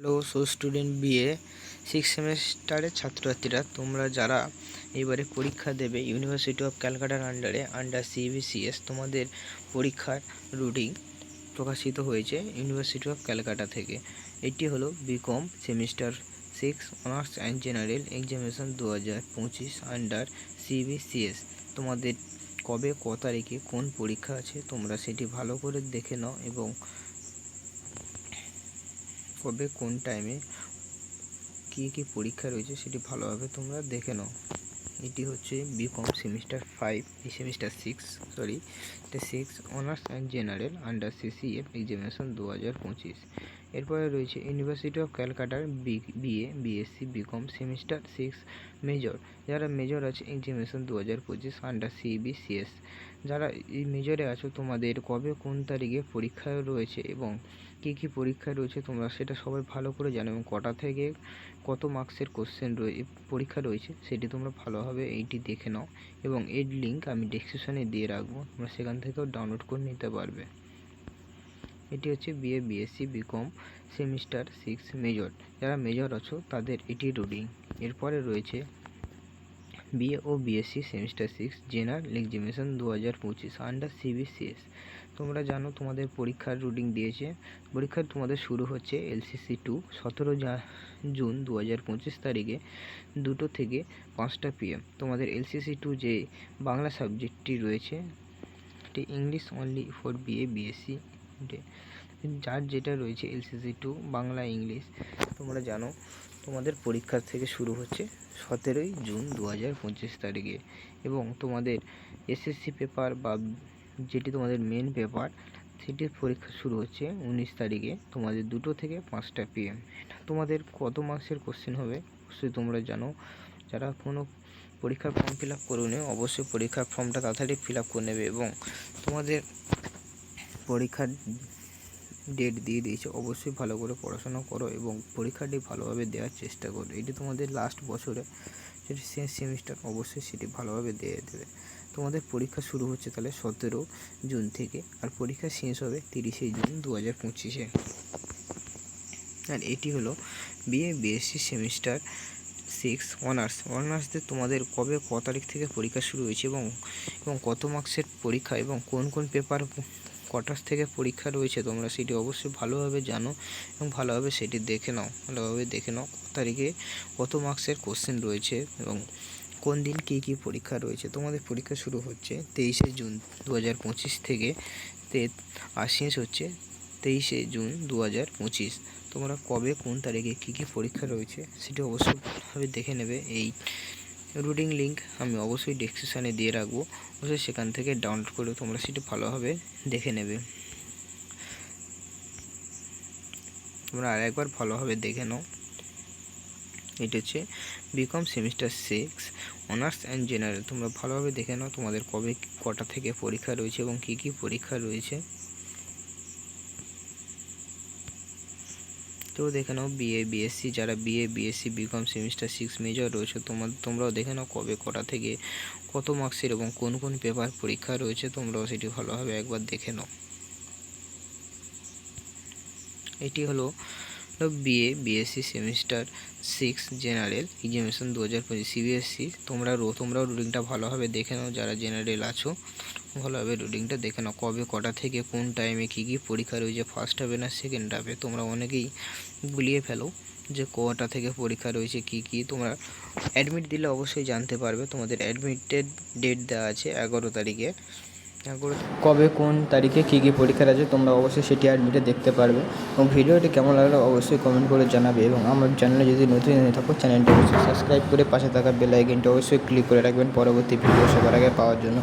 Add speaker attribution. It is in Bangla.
Speaker 1: Hello so student BA six সেমিস্টারের ছাত্রছাত্রীরা, তোমরা যারা এবারে পরীক্ষা দেবে ইউনিভার্সিটি অফ ক্যালকাটার আন্ডারে আন্ডার সিবিসিএস তোমাদের পরীক্ষার রুটিন প্রকাশিত হয়েছে ইউনিভার্সিটি অফ ক্যালকাটা থেকে। এটি হলো BCom semester six honours and general examination দু হাজার পঁচিশ আন্ডার সিবিসিএস তোমাদের কবে, ক তারিখে কোন পরীক্ষা আছে, তোমরা সেটি ভালো করে দেখে নাও এবং কবে কোন টাইমে কী কী পরীক্ষা রয়েছে সেটি ভালোভাবে তোমরা দেখে নাও। এটি হচ্ছে বিকম সেমিস্টার ফাইভ এই সেমিস্টার সিক্স সরি এটা six honours and general under CCF examination দু হাজার পঁচিশ। এরপরে রয়েছে university of ক্যালকাটার B BA BSc BCom semester six major যারা মেজর আছে এক্সামিনেশন দু হাজার পঁচিশ আন্ডার সিবিসিএস যারা এই মেজরে আছো, তোমাদের কবে কোন তারিখে পরীক্ষা রয়েছে এবং কী কী পরীক্ষা রয়েছে তোমরা সেটা সবাই ভালো করে জানো এবং কটা থেকে কত মার্কসের কোশ্চেন রয়ে, পরীক্ষা রয়েছে সেটি তোমরা ভালোভাবে এইটি দেখে নাও এবং এর লিঙ্ক আমি ডেসক্রিপশনে দিয়ে রাখব। তোমরা সেখান থেকেও ডাউনলোড করে নিতে পারবে। এটি হচ্ছে BA BSc BCom semester six major যারা মেজর আছো, তাদের এটি রুটিন এরপরে রয়েছে বিএ ও BSc semester six general examination দু হাজার পঁচিশ আন্ডার সিবিসিএস তোমরা জানো তোমাদের পরীক্ষার রুটিন দিয়েছে। পরীক্ষা তোমাদের শুরু হচ্ছে এলসিসি টু সতেরো জুন দু হাজার পঁচিশ তারিখে দুটো থেকে পাঁচটা পিএম তোমাদের এলসিসি টু যে বাংলা সাবজেক্টটি রয়েছে, এটি English only for BA BSc যার যেটা রয়েছে এলসিসি টু বাংলা ইংলিশ তোমরা জানো, তোমাদের পরীক্ষা থেকে শুরু হচ্ছে সতেরোই জুন দু হাজার পঁচিশ তারিখে। এবং তোমাদের এসএসসি পেপার বা যেটি তোমাদের মেন পেপার সেটির পরীক্ষা শুরু হচ্ছে উনিশ তারিখে, তোমাদের দুটো থেকে পাঁচটা পিএম তোমাদের কত মার্কসের কোশ্চেন হবে, অবশ্যই তোমরা জানো। যারা কোনো পরীক্ষার ফর্ম ফিল আপ করুনি, অবশ্যই পরীক্ষার ফর্মটা তাড়াতাড়ি ফিল আপ করে নেবে এবং তোমাদের পরীক্ষার ডেট দিয়ে দিয়েছে। অবশ্যই ভালো করে পড়াশোনা করো এবং পরীক্ষাটি ভালোভাবে দেওয়ার চেষ্টা করো। এটি তোমাদের লাস্ট বছরে শেষ সেমিস্টার অবশ্যই সেটি ভালোভাবে দিয়ে দেবে। তোমাদের পরীক্ষা শুরু হচ্ছে তাহলে সতেরো জুন থেকে, আর পরীক্ষা শেষ হবে তিরিশে জুন দু হাজার পঁচিশে। আর এটি হলো BA BSc semester six honours অনার্সদের তোমাদের কবে ক তারিখ থেকে পরীক্ষা শুরু হয়েছে এবং এবং কত মার্কসের পরীক্ষা এবং কোন কোন পেপার কটার থেকে পরীক্ষা রয়েছে, তোমরা সেটি অবশ্যই ভালোভাবে জানো এবং ভালোভাবে সেটি দেখে নাও, ভালোভাবে দেখে নাও কত তারিখে কত মার্কসের কোশ্চেন রয়েছে এবং কোন দিন কী কী পরীক্ষা রয়েছে। তোমাদের পরীক্ষা শুরু হচ্ছে তেইশে জুন দু হাজার পঁচিশ থেকে, তে আর শেষ হচ্ছে তেইশে জুন দু হাজার পঁচিশ। তোমরা কবে কোন তারিখে কী কী পরীক্ষা রয়েছে সেটি অবশ্যই দেখে নেবে এই রুটিং লিঙ্ক আমি অবশ্যই ডেসক্রিপশানে দিয়ে রাখব। অবশ্যই সেখান থেকে ডাউনলোড করে তোমরা সেটি ভালোভাবে দেখে নেবে। তোমরা আর একবার ভালোভাবে দেখে নাও। এটা হচ্ছে BCom semester six honours and general তোমরা ভালোভাবে দেখে নাও তোমাদের কবে কটা থেকে পরীক্ষা রয়েছে এবং কী কী পরীক্ষা রয়েছে। তো দেখে নাও বিএ বিএসসি যারা BA BSc BCom semester six major রয়েছে, তোমার তোমরাও দেখে নাও কবে কটা থেকে কত মার্কসের এবং কোন কোন পেপার পরীক্ষা রয়েছে, তোমরাও সেটি ভালোভাবে একবার দেখে নাও। এটি হলো BA BSc semester six general examination দু হাজার পঁচিশ সিবিএসসি তোমরা রো, তোমরাও রুটিনটা ভালোভাবে দেখে নাও যারা জেনারেল আছো ভালোভাবে রুটিনটা দেখে নাও কবে, কটা থেকে কোন টাইমে কী কী পরীক্ষা রয়েছে ফার্স্ট হবে না সেকেন্ড হবে তোমরা অনেকেই গুলিয়ে ফেলো যে কটা থেকে পরীক্ষা রয়েছে, কি কি। তোমরা অ্যাডমিট দিলে অবশ্যই জানতে পারবে। তোমাদের অ্যাডমিটেড ডেট দেওয়া আছে এগারো তারিখে। কবে, কোন তারিখে কী কী পরীক্ষা আছে তোমরা অবশ্যই সেটি অ্যাডমিটে দেখতে পারবে এবং ভিডিওটি কেমন লাগল অবশ্যই কমেন্ট করে জানাবে এবং আমার চ্যানেলে যদি নতুন হয়ে থাকো চ্যানেলটি অবশ্যই সাবস্ক্রাইব করে পাশে থাকা বেল আইকনটি অবশ্যই ক্লিক করে রাখবেন পরবর্তী ভিডিও সবার আগে পাওয়ার জন্য।